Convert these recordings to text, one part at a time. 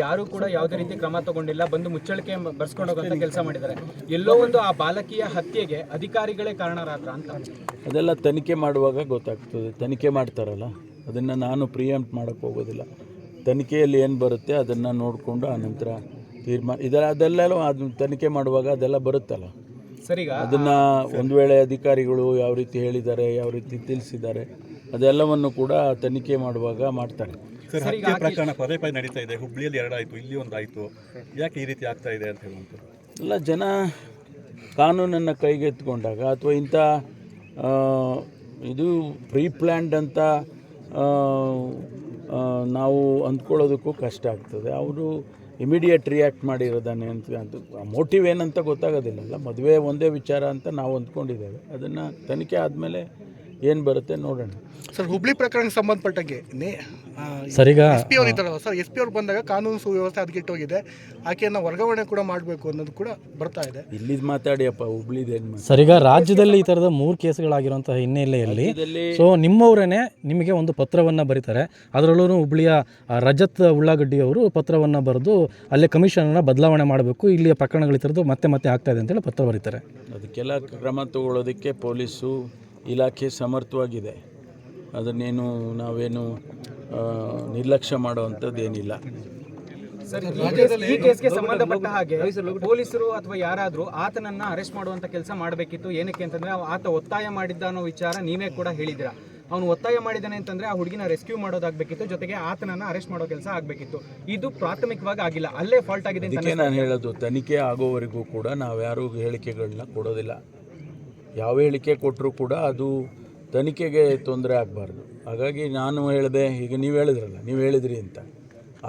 ಯಾರು ಕೂಡ ಯಾವುದೇ ರೀತಿ ಕ್ರಮ ತಗೊಂಡಿಲ್ಲ ಬಂದು ಮುಚ್ಚಳಿಕೆ ಬರ್ಸ್ಕೊಂಡು ಹೋಗುವಂತ ಕೆಲಸ ಮಾಡಿದ್ದಾರೆ. ಎಲ್ಲೋ ಒಂದು ಆ ಬಾಲಕಿಯ ಹತ್ಯೆಗೆ ಅಧಿಕಾರಿಗಳೇ ಕಾರಣರಾದ್ರ ಅಂತ. ಅದೆಲ್ಲ ತನಿಖೆ ಮಾಡುವಾಗ ಗೊತ್ತಾಗ್ತದೆ. ತನಿಖೆ ಮಾಡ್ತಾರಲ್ಲ ಅದನ್ನು ನಾನು ಪ್ರಿಯಂಟ್ ಮಾಡೋಕ್ಕೆ ಹೋಗೋದಿಲ್ಲ. ತನಿಖೆಯಲ್ಲಿ ಏನು ಬರುತ್ತೆ ಅದನ್ನು ನೋಡಿಕೊಂಡು ಆನಂತರ ತೀರ್ಮಾನ ಇದರ ಅದೆಲ್ಲ ಅದು ತನಿಖೆ ಮಾಡುವಾಗ ಅದೆಲ್ಲ ಬರುತ್ತಲ್ಲ. ಸರಿ ಅದನ್ನ ಅದನ್ನು ಒಂದು ವೇಳೆ ಅಧಿಕಾರಿಗಳು ಯಾವ ರೀತಿ ಹೇಳಿದ್ದಾರೆ ಯಾವ ರೀತಿ ತಿಳಿಸಿದ್ದಾರೆ ಅದೆಲ್ಲವನ್ನು ಕೂಡ ತನಿಖೆ ಮಾಡುವಾಗ ಮಾಡ್ತಾರೆ. ಸರ್ ಹತ್ಯೆ ಪ್ರಕರಣ ಪದೇ ಪದೇ ನಡೀತಾ ಇದೆ. ಹುಬ್ಳಿಯಲ್ಲಿ ಎರಡಾಯಿತು ಇಲ್ಲಿ ಒಂದಾಯಿತು. ಯಾಕೆ ಈ ರೀತಿ ಆಗ್ತಾ ಇದೆ ಅಂತ ಹೇಳುವಂತ ಎಲ್ಲ ಜನ ಕಾನೂನನ್ನು ಕೈಗೆತ್ತಿಕೊಂಡಾಗ ಅಥವಾ ಇಂಥ ಇದು ಪ್ರೀ ಪ್ಲ್ಯಾಂಡ್ ಅಂತ ಆ, ಆ, ನಾವು ಅಂದ್ಕೊಳ್ಳೋದಕ್ಕೂ ಕಷ್ಟ ಆಗ್ತದೆ. ಅವರು ಇಮಿಡಿಯೇಟ್ ರಿಯಾಕ್ಟ್ ಮಾಡಿರೋದಾನೆ ಅಂತ ಅದು ಮೋಟಿವ್ ಏನಂತ ಗೊತ್ತಾಗೋದಿಲ್ಲಲ್ಲ ಮದುವೆ ಒಂದೇ ವಿಚಾರ ಅಂತ ನಾವು ಅಂದ್ಕೊಂಡಿದ್ದೇವೆ. ಅದನ್ನು ತನಿಖೆ ಆದಮೇಲೆ ಏನು ಬರುತ್ತೆ ನೋಡೋಣ. ಸರ್ ಹುಬ್ಳಿ ಪ್ರಕರಣಕ್ಕೆ ಸಂಬಂಧಪಟ್ಟಂಗೆ ಸರಿಗ ಎಸ್ ಪಿ ಅವ್ರು ಇದ್ದಾರಲ್ಲ ಸರ್? ಎಸ್ ಪಿ ಅವ್ರು ಬಂದಾಗ ಕಾನೂನು ಸುವ್ಯವಸ್ಥೆ ಹದಗೆಟ್ಟೋಗಿದೆ ಆಕೆಯನ್ನು ವರ್ಗಾವಣೆ ಕೂಡ ಮಾಡಬೇಕು ಅನ್ನೋದು ಕೂಡ ಬರ್ತಾ ಇದೆ. ಇಲ್ಲಿ ಮಾತಾಡಿಯಪ್ಪ ಹುಬ್ಳಿದೇನು ಸರಿಗ ಸರ್ ಈಗ ರಾಜ್ಯದಲ್ಲಿ ಈ ಥರದ ಮೂರು ಕೇಸ್ಗಳಾಗಿರುವಂತಹ ಹಿನ್ನೆಲೆಯಲ್ಲಿ ಸೊ ನಿಮ್ಮವರೇನೆ ನಿಮಗೆ ಒಂದು ಪತ್ರವನ್ನು ಬರೀತಾರೆ. ಅದರಲ್ಲೂ ಹುಬ್ಳಿಯ ರಜತ್ ಉಳ್ಳಾಗಡ್ಡಿ ಅವರು ಪತ್ರವನ್ನು ಬರೆದು ಅಲ್ಲೇ ಕಮಿಷನನ್ನು ಬದಲಾವಣೆ ಮಾಡಬೇಕು. ಇಲ್ಲಿಯ ಪ್ರಕರಣಗಳು ಈ ಥರದ್ದು ಮತ್ತೆ ಮತ್ತೆ ಆಗ್ತಾ ಇದೆ ಅಂತೇಳಿ ಪತ್ರ ಬರೀತಾರೆ. ಅದಕ್ಕೆಲ್ಲ ಕ್ರಮ ತಗೊಳ್ಳೋದಕ್ಕೆ ಪೊಲೀಸು ಇಲಾಖೆ ಸಮರ್ಥವಾಗಿದೆ. ಅದನ್ನೇನು ನಾವೇನು ನಿರ್ಲಕ್ಷ್ಯ ಮಾಡುವಂಥದ್ದೇನಿಲ್ಲ. ಸರ್ ಈ ಕೇಸ್- ಈ ಕೇಸ್ಗೆ ಸಂಬಂಧಪಟ್ಟ ಹಾಗೆ ಪೊಲೀಸರು ಅಥವಾ ಯಾರಾದರೂ ಆತನನ್ನ ಅರೆಸ್ಟ್ ಮಾಡುವಂತ ಕೆಲಸ ಮಾಡಬೇಕಿತ್ತು ಏನಕ್ಕೆ ಅಂತಂದ್ರೆ ಆತ ಒತ್ತಾಯ ಮಾಡಿದ್ದ ಅನ್ನೋ ವಿಚಾರ ನೀವೇ ಕೂಡ ಹೇಳಿದಿರಾ ಅವನು ಒತ್ತಾಯ ಮಾಡಿದ್ದಾನೆ ಅಂತಂದ್ರೆ ಆ ಹುಡುಗಿನ ರೆಸ್ಕ್ಯೂ ಮಾಡೋದಾಗಬೇಕಿತ್ತು ಜೊತೆಗೆ ಆತನನ್ನ ಅರೆಸ್ಟ್ ಮಾಡೋ ಕೆಲಸ ಆಗಬೇಕಿತ್ತು. ಇದು ಪ್ರಾಥಮಿಕವಾಗಿ ಆಗಿಲ್ಲ ಅಲ್ಲೇ ಫಾಲ್ಟ್ ಆಗಿದೆ ನಾನು ಹೇಳೋದು ತನಿಖೆ ಆಗೋವರೆಗೂ ಕೂಡ ನಾವ್ಯಾರೂ ಹೇಳಿಕೆಗಳನ್ನ ಕೊಡೋದಿಲ್ಲ. ಯಾವ ಹೇಳಿಕೆ ಕೊಟ್ಟರೂ ಕೂಡ ಅದು ತನಿಖೆಗೆ ತೊಂದರೆ ಆಗಬಾರ್ದು. ಹಾಗಾಗಿ ನಾನು ಹೇಳಿದೆ, ಈಗ ನೀವು ಹೇಳಿದ್ರಲ್ಲ, ನೀವು ಹೇಳಿದ್ರಿ ಅಂತ.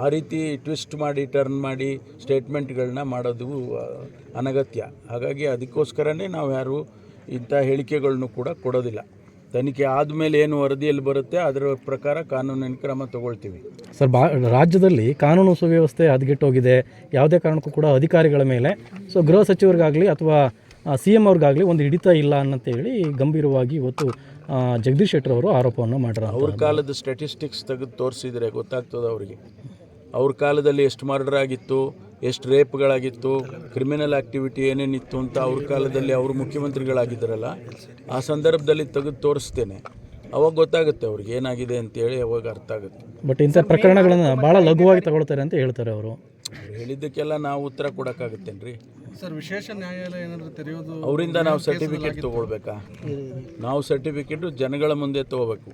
ಆ ರೀತಿ ಟ್ವಿಸ್ಟ್ ಮಾಡಿ, ಟರ್ನ್ ಮಾಡಿ ಸ್ಟೇಟ್ಮೆಂಟ್ಗಳನ್ನ ಮಾಡೋದು ಅನಗತ್ಯ. ಹಾಗಾಗಿ ಅದಕ್ಕೋಸ್ಕರನೇ ನಾವು ಯಾರು ಇಂಥ ಹೇಳಿಕೆಗಳನ್ನು ಕೂಡ ಕೊಡೋದಿಲ್ಲ. ತನಿಖೆ ಆದಮೇಲೆ ಏನು ವರದಿಯಲ್ಲಿ ಬರುತ್ತೆ, ಅದರ ಪ್ರಕಾರ ಕಾನೂನಿನ ಕ್ರಮ ತಗೊಳ್ತೀವಿ. ಸರ್, ಬಾ, ರಾಜ್ಯದಲ್ಲಿ ಕಾನೂನು ಸುವ್ಯವಸ್ಥೆ ಹದಗೆಟ್ಟೋಗಿದೆ ಯಾವುದೇ ಕಾರಣಕ್ಕೂ ಕೂಡ ಅಧಿಕಾರಿಗಳ ಮೇಲೆ, ಸೊ ಗೃಹ ಸಚಿವರಿಗಾಗಲಿ ಅಥವಾ ಸಿ ಎಂ ಅವ್ರಿಗಾಗಲಿ ಒಂದು ಹಿಡಿತ ಇಲ್ಲ ಅನ್ನಂತೇಳಿ ಗಂಭೀರವಾಗಿ ಇವತ್ತು ಜಗದೀಶ್ ಶೆಟ್ಟರ್ ಅವರು ಆರೋಪವನ್ನು ಮಾಡಿರೋ ಅವ್ರ ಕಾಲದ ಸ್ಟ್ಯಾಟಿಸ್ಟಿಕ್ಸ್ ತೆಗೆದು ತೋರಿಸಿದರೆ ಗೊತ್ತಾಗ್ತದೆ ಅವರಿಗೆ. ಅವ್ರ ಕಾಲದಲ್ಲಿ ಎಷ್ಟು ಮರ್ಡರ್ ಆಗಿತ್ತು ಎಷ್ಟು ರೇಪ್ಗಳಾಗಿತ್ತು ಕ್ರಿಮಿನಲ್ ಆ್ಯಕ್ಟಿವಿಟಿ ಏನೇನಿತ್ತು ಅಂತ ಅವ್ರ ಕಾಲದಲ್ಲಿ ಅವರು ಮುಖ್ಯಮಂತ್ರಿಗಳಾಗಿದ್ದಾರಲ್ಲ ಆ ಸಂದರ್ಭದಲ್ಲಿ ತೆಗೆದು ತೋರಿಸ್ತೇನೆ. ಅವಾಗ ಗೊತ್ತಾಗುತ್ತೆ ಅವ್ರಿಗೆ ಏನಾಗಿದೆ ಅಂತೇಳಿ ಅವಾಗ ಅರ್ಥ ಆಗುತ್ತೆ. ಬಟ್ ಇಂಥ ಪ್ರಕರಣಗಳನ್ನು ಭಾಳ ಲಘುವಾಗಿ ತಗೊಳ್ತಾರೆ ಅಂತ ಹೇಳ್ತಾರೆ ಅವರು ಹೇಳಿದ್ದಕ್ಕೆಲ್ಲ ನಾವು ಉತ್ತರ ಕೊಡೋಕ್ಕಾಗುತ್ತೇನ್ರಿ? ಸರ್ ವಿಶೇಷ ನ್ಯಾಯಾಲಯ ಏನಾದರೂ ತೆರೆಯೋದು ಅವರಿಂದ ನಾವು ಸರ್ಟಿಫಿಕೇಟ್ ತಗೊಳ್ಬೇಕಾ? ನಾವು ಸರ್ಟಿಫಿಕೇಟು ಜನಗಳ ಮುಂದೆ ತೊಗೋಬೇಕು.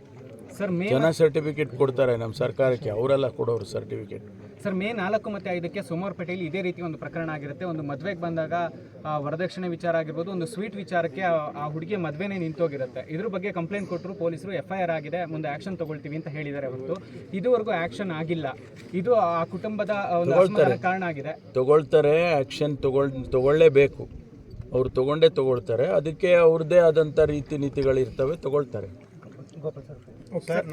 ಜನ ಸರ್ಟಿಫಿಕೇಟ್ ಕೊಡ್ತಾರೆ ನಮ್ಮ ಸರ್ಕಾರಕ್ಕೆ ಅವರೆಲ್ಲ ಕೊಡೋರು ಸರ್ಟಿಫಿಕೇಟ್ ಸರ್ ಮೇ ನಾಲ್ಕು ಮತ್ತೆ ಐದಕ್ಕೆ ಸೋಮವಾರಪೇಟೆಯಲ್ಲಿ ಇದೇ ರೀತಿ ಒಂದು ಪ್ರಕರಣ ಆಗಿರುತ್ತೆ. ಒಂದು ಮದುವೆಗೆ ಬಂದಾಗ ಆ, ವರದಕ್ಷಿಣೆ ವಿಚಾರ ಆಗಿರ್ಬೋದು ಒಂದು ಸ್ವೀಟ್ ವಿಚಾರಕ್ಕೆ ಆ- ಹುಡುಗಿ ಹುಡುಗಿಯ ಮದುವೆನೇ ನಿಂತೋಗಿರುತ್ತೆ. ಇದ್ರ ಬಗ್ಗೆ ಕಂಪ್ಲೇಂಟ್ ಕೊಟ್ಟರು ಪೊಲೀಸರು ಎಫ್ ಐ ಆರ್ ಆಗಿದೆ ಮುಂದೆ ಆ್ಯಕ್ಷನ್ ತೊಗೊಳ್ತೀವಿ ಅಂತ ಹೇಳಿದ್ದಾರೆ ಹೊರತು. ಇದುವರೆಗೂ ಆ್ಯಕ್ಷನ್ ಆಗಿಲ್ಲ. ಇದು ಆ ಕುಟುಂಬದ ಒಂದು ಕಾರಣ ಆಗಿದೆ. ತಗೊಳ್ತಾರೆ ಆ್ಯಕ್ಷನ್ ತಗೊಳ್ ತಗೊಳ್ಳೇಬೇಕು. ಅವ್ರು ತಗೊಂಡೇ ತಗೊಳ್ತಾರೆ. ಅದಕ್ಕೆ ಅವ್ರದ್ದೇ ಆದಂಥ ರೀತಿ ನೀತಿಗಳಿರ್ತವೆ ತಗೊಳ್ತಾರೆ. ಸರ್